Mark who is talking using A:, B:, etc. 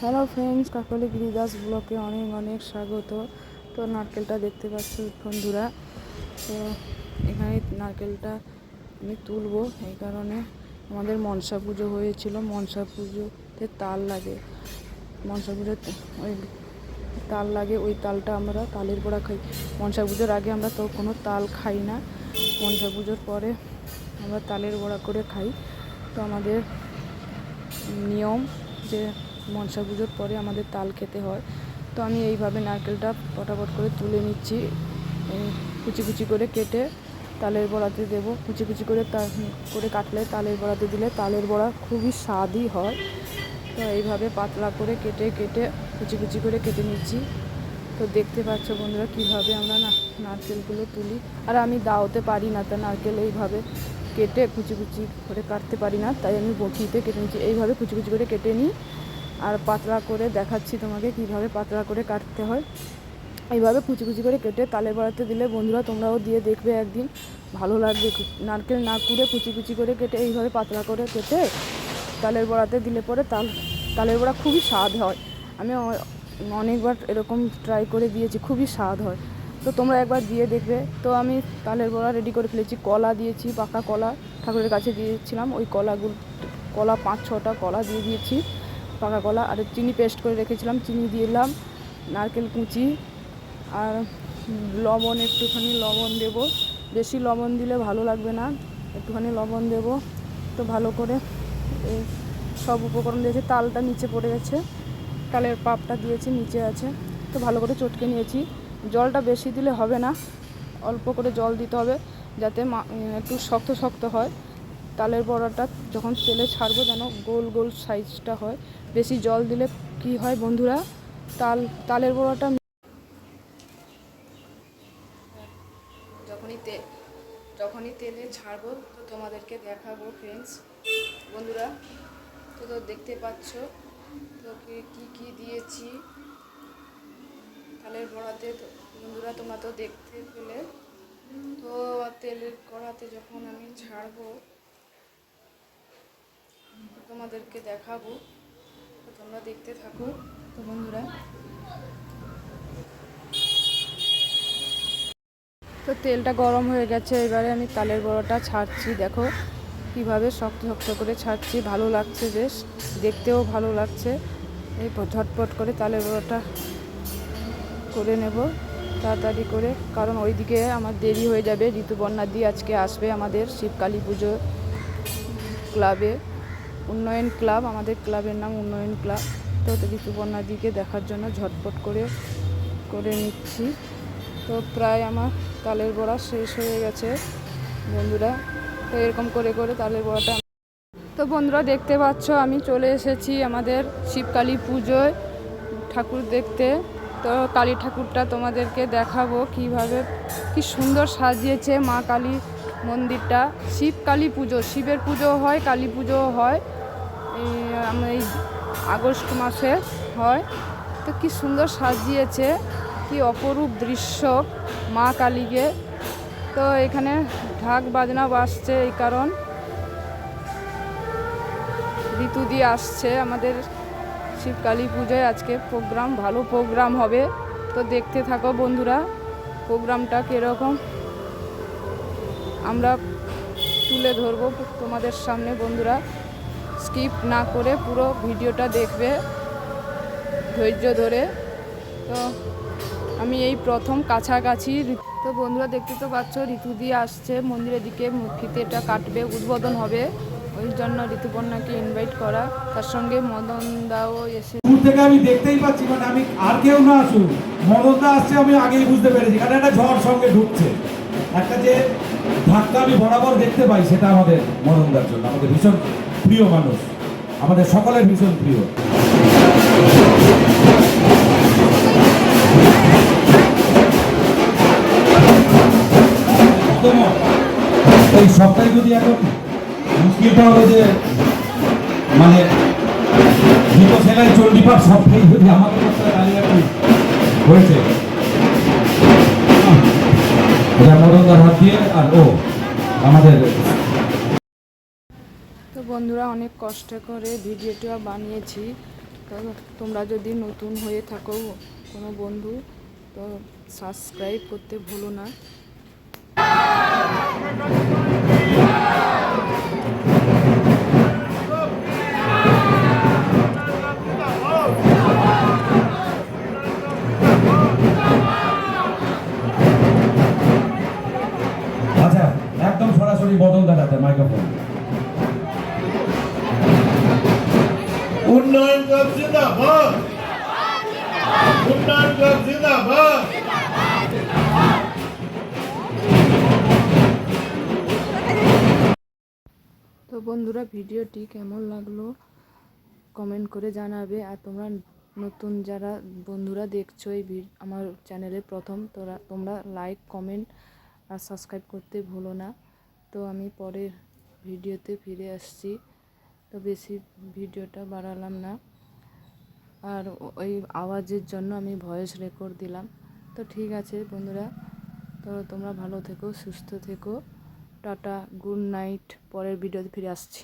A: Hello friends কাকলি গিরিদাস ব্লকে অনেক অনেক স্বাগত। তো নারকেলটা দেখতে পাচ্ছ বন্ধুরা। তো এখানে নারকেলটা আমি তুলবো এই কারণে। আমাদের মনসা পুজো হয়েছিল। মনসা পুজোতে তাল লাগে। মনসা পুজোতে ওই তাল লাগে, ওই তালটা আমরা তালের বড়া খাই। মনসা পুজোর আগে আমরা তো কোনো তাল খাই না। মনসা পুজোর পরে আমরা তালের বড়া করে খাই। তো আমাদের নিয়ম যে মনসা পুজোর পরে আমাদের তাল খেতে হয়। তো আমি এইভাবে নারকেলটা পটাপট করে তুলে নিচ্ছি। কুচি কুচি করে কেটে তালের বড়াতে দেবো। কুচি কুচি করে করে কাটলে তালের বড়াতে দিলে তালের বড়া খুবই স্বাদই হয়। তো এইভাবে পাতলা করে কেটে কেটে কুচি কুচি করে কেটে নিচ্ছি। তো দেখতে পাচ্ছ বন্ধুরা কীভাবে আমরা না, নারকেলগুলো তুলি। আর আমি দাওতে পারি না, তা নারকেল এইভাবে কেটে কুচি কুচি করে কাটতে পারি না। তাই আমি বটিতে কেটে নিচ্ছি। এইভাবে কুচি কুচি করে কেটে নিই। আর পাতলা করে দেখাচ্ছি তোমাকে কীভাবে পাতলা করে কাটতে হয়। এইভাবে কুচি কুচি করে কেটে তালের বড়াতে দিলে বন্ধুরা তোমরাও দিয়ে দেখবে একদিন। ভালো লাগবে নারকেল না কুড়ে কুচি কুচি করে কেটে এইভাবে পাতলা করে কেটে তালের বড়াতে দিলে পরে তাল, তালের বড়া খুবই স্বাদ হয়। আমি অনেকবার এরকম ট্রাই করে দিয়েছি, খুবই স্বাদ হয়। তো তোমরা একবার দিয়ে দেখবে। তো আমি তালের বড়া রেডি করে ফেলেছি। কলা দিয়েছি, পাকা কলা। ঠাকুরের কাছে দিয়েছিলাম। ওই কলাগুলো, কলা পাঁচ ছটা কলা দিয়ে দিয়েছি। পাকা কলা আর চিনি পেস্ট করে রেখেছিলাম, চিনি দিলাম, নারকেল কুচি আর লবণ একটুখানি, লবণ দেব। বেশি লবণ দিলে ভালো লাগবে না, একটুখানি লবণ দেব। তো ভালো করে এই সব উপকরণ দিয়েছি, তালটা নিচে পড়ে গেছে, তালের পাপটা দিয়েছি, নিচে আছে। তো ভালো করে চটকে নিয়েছি। জলটা বেশি দিলে হবে না, অল্প করে জল দিতে হবে, যাতে একটু শক্ত শক্ত হয়। তালের বড়াটা যখন তেলে ছাড়বো যেন গোল গোল সাইজটা হয়। বেশি জল দিলে কি হয় বন্ধুরা? তাল, তালের বড়াটা যখনই তে, যখনই তেলে ছাড়বো তো তোমাদেরকে দেখাবো ফ্রেন্ডস বন্ধুরা, তো তো দেখতে পাচ্ছ, তো কি কি দিয়েছি? তালের বড়াতে বন্ধুরা তোমরা তো দেখতে পেলে। তো তেলের কড়াতে যখন আমি ছাড়বো তোমাদেরকে দেখাবো। তো তোমরা দেখতে থাকো। তো বন্ধুরা। তো তেলটা গরম হয়ে গেছে, এবারে আমি তালের বড়াটা ছাড়ছি। দেখো কীভাবে শক্ত শক্ত করে ছাড়ছি। ভালো লাগছে বেশ। দেখতেও ভালো লাগছে। এই ঝটপট করে তালের বড়াটা করে নেব। তাড়াতাড়ি করে। কারণ ওইদিকে আমার দেরি হয়ে যাবে। ঋতুবর্ণা দিয়ে আজকে আসবে আমাদের শিবকালী পুজো ক্লাবে। উন্নয়ন ক্লাব, আমাদের ক্লাবের নাম উন্নয়ন ক্লাব। তো ঋতুপর্ণা দিকে দেখার জন্য ঝটপট করে করে নিচ্ছি। তো প্রায় আমার তালের বড়া শেষ হয়ে গেছে, বন্ধুরা। তো এরকম করে করে তালের বড়াটা তো বন্ধুরা দেখতে পাচ্ছ, আমি চলে এসেছি আমাদের শিবকালী পুজোয় ঠাকুর দেখতে। তো কালী ঠাকুরটা তোমাদেরকে দেখাবো কীভাবে, কি সুন্দর সাজিয়েছে মা কালী মন্দিরটা। শিব কালী পুজো, শিবের পুজো হয়, কালী পুজো হয়। এই আগস্ট মাসে হয়। তো কি সুন্দর সাজিয়েছে, কি অপরূপ দৃশ্য মা কালীকে। তো এখানে ঢাক বাজনা বাজছে এই কারণ। ঋতু দিয়ে আসছে আমাদের শিবকালী পুজোয়। আজকে প্রোগ্রাম, ভালো প্রোগ্রাম হবে। তো দেখতে থাকো বন্ধুরা, প্রোগ্রামটা কীরকম? আমরা তুলে ধরবো তোমাদের সামনে বন্ধুরা। স্কিপ না করে পুরো ভিডিওটা দেখবে ধৈর্য ধরে। তো আমি এই প্রথম কাছাকাছি তো বন্ধুরা দেখতে তো পাচ্ছ, ঋতু দিয়ে আসছে। মন্দিরের দিকে ফিতেটা কাটবে, উদ্বোধন হবে। ওই জন্য ঋতুপর্ণাকে ইনভাইট করা। তার সঙ্গে মদন দাও এসে
B: থেকে আমি দেখতেই পাচ্ছি মানে আমি আর কেউ না আসুক মদনদা আসছে, আমি আগেই বুঝতে পেরেছি। কারণ একটা ঝড় সঙ্গে ঢুকছে। একটা যে ধাক্কা আমি বরাবর দেখতে পাই, সেটা আমাদের মদনদার জন্য, আমাদের ভীষণ প্রিয় মানুষ, আমাদের সকলের ভীষণ প্রিয়। এই সপ্তাহে যদি এখন মুশকিলটা হলো যে মানে জুতো সেলাই চণ্ডীপাঠ সবটাই যদি আমাদের মতো কালিয়াটি হয়েছে মদনদার হাত দিয়ে, আর ও, আমাদের
A: বন্ধুরা, অনেক কষ্ট করে ভিডিওটা বানিয়েছি। তো তোমরা যদি নতুন হয়ে থাকো কোনো বন্ধু, তো সাবস্ক্রাইব করতে ভুলো না।
B: আচ্ছা একদম সরাসরি দাদাতে মাইক্রোফোন।
C: উন্নয়ন ক্লাব জিন্দাবাদ। উন্নয়ন ক্লাব জিন্দাবাদ।
A: তো বন্ধুরা, ভিডিওটি কেমন লাগল কমেন্ট করে জানাবে। আর তোমরা নতুন যারা বন্ধুরা দেখছ এই আমার চ্যানেলে প্রথম, তোরা তোমরা লাইক কমেন্ট আর সাবস্ক্রাইব করতে ভুলো না। তো আমি পরের ভিডিওতে ফিরে আসছি। তো বেশি ভিডিওটা বাড়ালাম না। আর ওই আওয়াজের জন্য আমি ভয়েস রেকর্ড দিলাম। তো ঠিক আছে বন্ধুরা, তো তোমরা ভালো থেকো, সুস্থ থেকো। টাটা গুড নাইট পরের ভিডিওতে ফিরে আসছি।